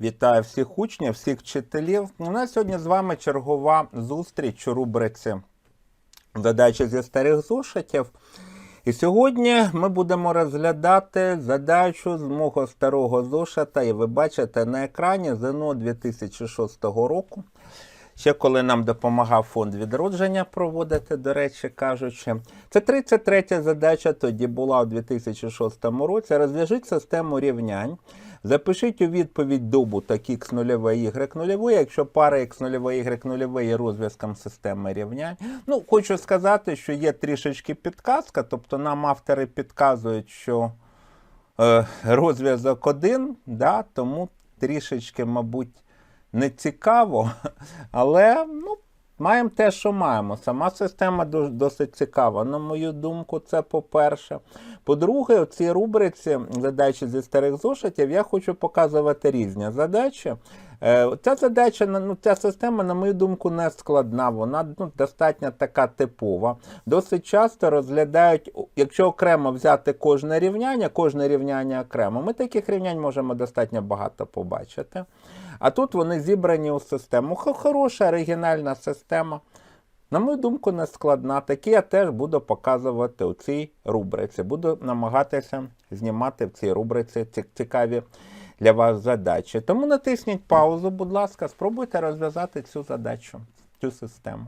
Вітаю всіх учнів, всіх вчителів. У нас сьогодні з вами чергова зустріч у рубриці Задачі зі старих зошитів. І сьогодні ми будемо розглядати задачу з мого старого зошита, і ви бачите на екрані ЗНО 2006 року. Ще коли нам допомагав фонд відродження проводити, до речі кажучи. Це 33 задача тоді була у 2006 році. Розв'яжіть систему рівнянь. Запишіть у відповідь добуток x 0 y 0 якщо пара x 0 y 0 є розв'язком системи рівнянь. Ну, хочу сказати, що є трішечки підказка, тобто нам автори підказують, що е, розв'язок один, да, тому трішечки, мабуть, не цікаво, але ну, маємо те, що маємо. Сама система до- досить цікава. На мою думку, це по-перше. По-друге, у цій рубриці задачі зі старих зошитів я хочу показувати різні задачі. Е, Ця задача, ну, ця система, на мою думку, не складна. Вона ну, достатньо така типова. Досить часто розглядають, якщо окремо взяти кожне рівняння, кожне рівняння окремо. Ми таких рівнянь можемо достатньо багато побачити. А тут вони зібрані у систему. Хороша оригінальна система. На мою думку, не складна. Такі я теж буду показувати у цій рубриці. Буду намагатися знімати в цій рубриці цікаві для вас задачі. Тому натисніть паузу, будь ласка, спробуйте розв'язати цю задачу, цю систему.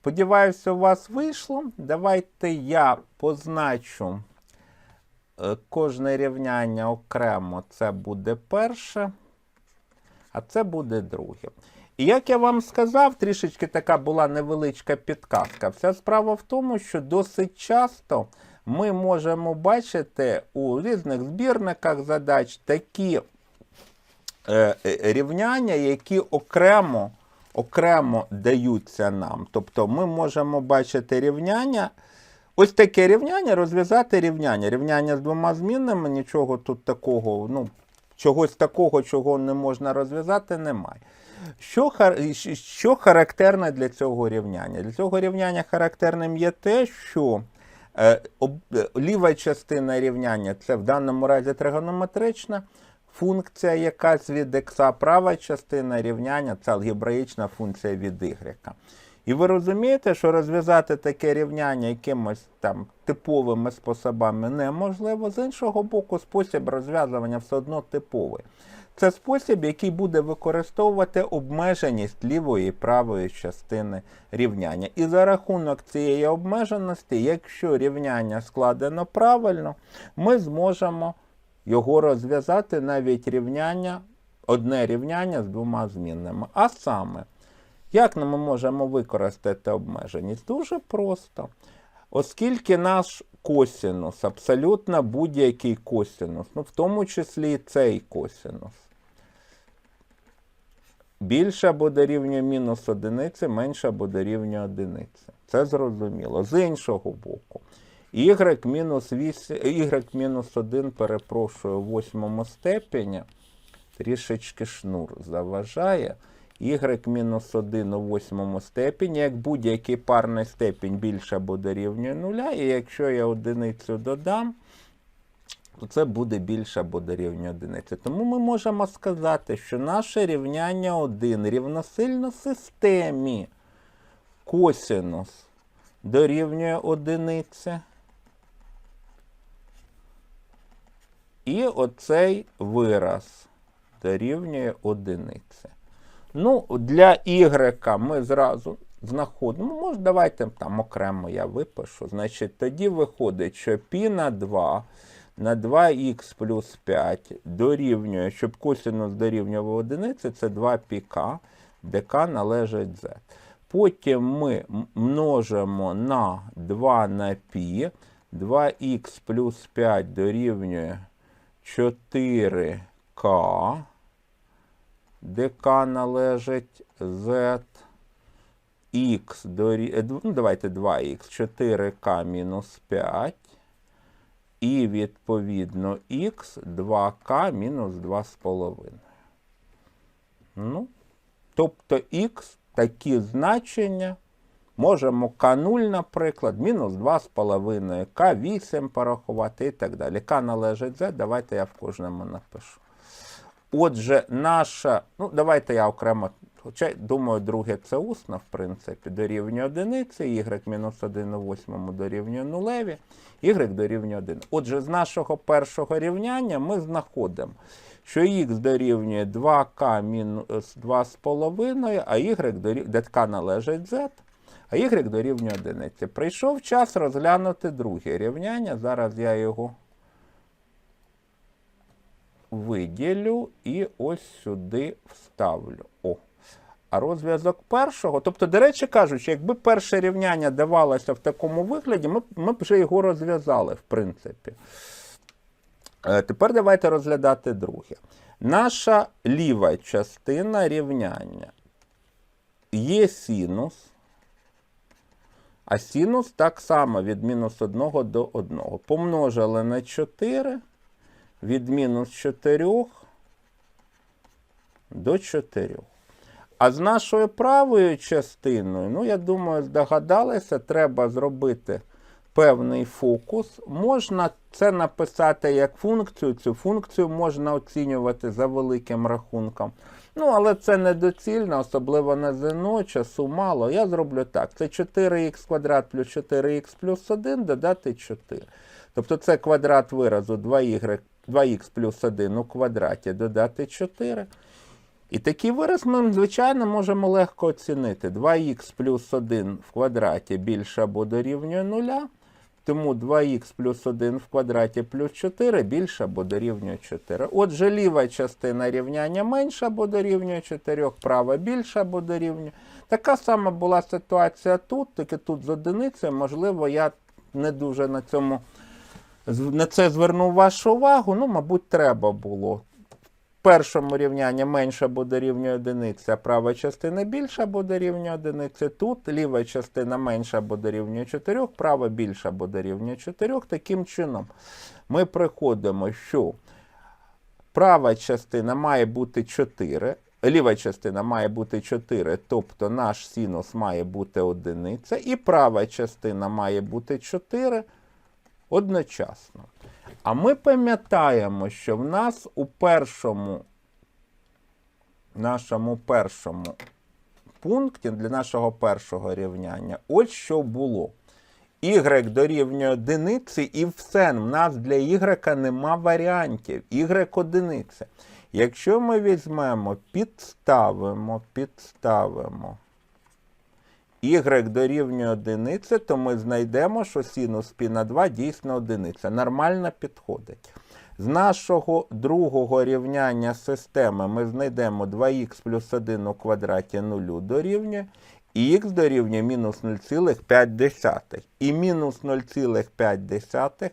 Сподіваюся, у вас вийшло. Давайте я позначу е, кожне рівняння окремо. Це буде перше, а це буде друге. І як я вам сказав, трішечки така була невеличка підказка. Вся справа в тому, що досить часто ми можемо бачити у різних збірниках задач такі е, е, рівняння, які окремо, окремо даються нам. Тобто ми можемо бачити рівняння. Ось таке рівняння, розв'язати рівняння. Рівняння з двома змінними, нічого тут такого, ну, чогось такого, чого не можна розв'язати, немає. Що, що характерне для цього рівняння? Для цього рівняння характерним є те, що ліва частина рівняння це в даному разі тригонометрична функція якась від х, права частина рівняння це алгебраїчна функція від y. І ви розумієте, що розв'язати таке рівняння якимось там типовими способами неможливо. З іншого боку, спосіб розв'язування все одно типовий. Це спосіб, який буде використовувати обмеженість лівої і правої частини рівняння. І за рахунок цієї обмеженості, якщо рівняння складено правильно, ми зможемо його розв'язати навіть рівняння, одне рівняння з двома змінними. А саме, як ми можемо використати обмеженість? Дуже просто. Оскільки наш косінус, абсолютно будь-який косінус, ну в тому числі і цей косінус, більше або дорівнює мінус одиниці, менше або дорівнює одиниці. Це зрозуміло. З іншого боку, y мінус 8, y мінус 1, перепрошую, в восьмому степені, трішечки шнур заважає. Y мінус 1 у восьмому степені, як будь-який парний степінь більше або дорівнює нуля, і якщо я одиницю додам, то це буде більше або дорівнює одиниці. Тому ми можемо сказати, що наше рівняння 1 рівносильно системі косинус дорівнює одиниці. І оцей вираз дорівнює одиниці. Ну, для y ми зразу знаходимо. Ну, може, давайте там окремо я випишу. Значить, тоді виходить, що π на 2 на 2х плюс 5 дорівнює, щоб косинус дорівнював одиниці, це 2 пік, де k належить z. Потім ми множимо на 2 на π, 2х плюс 5 дорівнює 4k, k належить z, х дорі... е, ну, давайте 2х, 4k мінус 5, і відповідно х 2k мінус 2,5. Ну, тобто х такі значення Можемо К0, наприклад, мінус 2,5, К8 порахувати і так далі. К належить Z, давайте я в кожному напишу. Отже, наша, ну давайте я окремо, хоча думаю, друге це усно, в принципі, дорівнює одиниці, y мінус 1 у восьмому дорівнює нулеві, y дорівнює 1. Отже, з нашого першого рівняння ми знаходимо, що х дорівнює 2k мінус 2,5, а y дорівнює, де k належить z, а y дорівнює 1. Прийшов час розглянути друге рівняння. Зараз я його виділю і ось сюди вставлю. О. А розв'язок першого, тобто, до речі кажучи, якби перше рівняння давалося в такому вигляді, ми, ми б вже його розв'язали, в принципі. Е, Тепер давайте розглядати друге. Наша ліва частина рівняння є синус, а синус так само від мінус 1 до 1. Помножили на 4 від мінус 4 до 4. А з нашою правою частиною, ну, я думаю, здогадалися, треба зробити певний фокус. Можна це написати як функцію. Цю функцію можна оцінювати за великим рахунком. Ну, але це недоцільно, особливо на ЗНО, часу мало. Я зроблю так: це 4х квадрат плюс 4х плюс 1 додати 4. Тобто це квадрат виразу 2y, 2х плюс 1 у квадраті додати 4. І такий вираз ми, звичайно, можемо легко оцінити. 2х плюс 1 в квадраті більше або дорівнює 0, тому 2х плюс 1 в квадраті плюс 4 більше або дорівнює 4. Отже, ліва частина рівняння менша або дорівнює 4, права більше або дорівнює. Така сама була ситуація тут, тільки тут з одиницею. Можливо, я не дуже на цьому на це звернув вашу увагу. Ну, мабуть, треба було В першому рівнянні менше або дорівнює одиниці, а права частина більша або дорівнює одиниці. Тут ліва частина менша або дорівнює 4, права більша або дорівнює 4. Таким чином, ми приходимо, що права частина має бути 4, ліва частина має бути 4, тобто наш синус має бути одиниця, і права частина має бути 4 одночасно. А ми пам'ятаємо, що в нас у першому, нашому першому пункті для нашого першого рівняння, ось що було. Y дорівнює одиниці, і все. В нас для Y нема варіантів. Y одиниця. Якщо ми візьмемо, підставимо, підставимо y дорівнює одиниці, то ми знайдемо, що синус π на 2 дійсно одиниця. Нормально підходить. З нашого другого рівняння системи ми знайдемо 2х плюс 1 у квадраті 0 дорівнює, і х дорівнює мінус 0,5. І мінус 0,5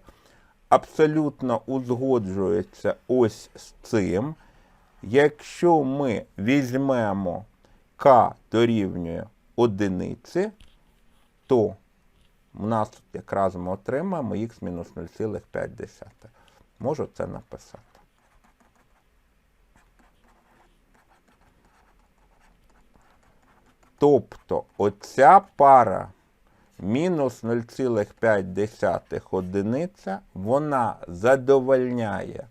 абсолютно узгоджується ось з цим. Якщо ми візьмемо k дорівнює одиниці, то у нас якраз ми отримаємо х мінус 0,5. Можу це написати. Тобто оця пара мінус 0,5 одиниця, вона задовольняє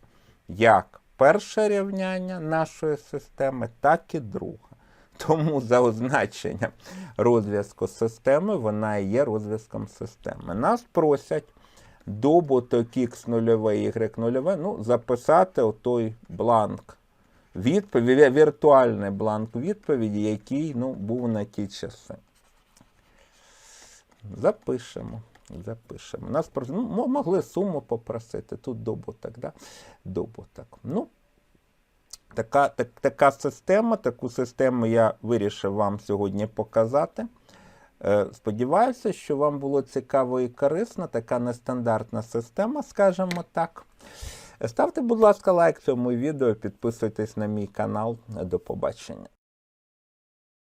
як перше рівняння нашої системи, так і друге. Тому за означенням розв'язку системи вона і є розв'язком системи. Нас просять добуток x 0 y 0 ну, записати отой бланк відповіді, віртуальний бланк відповіді, який ну, був на ті часи. Запишемо. Запишемо. Нас ну, могли суму попросити. Тут добуток, да? Добуток. Ну, така, так, така система, таку систему я вирішив вам сьогодні показати. Е, Сподіваюся, що вам було цікаво і корисно. Така нестандартна система, скажімо так. Ставте, будь ласка, лайк цьому відео, підписуйтесь на мій канал. До побачення.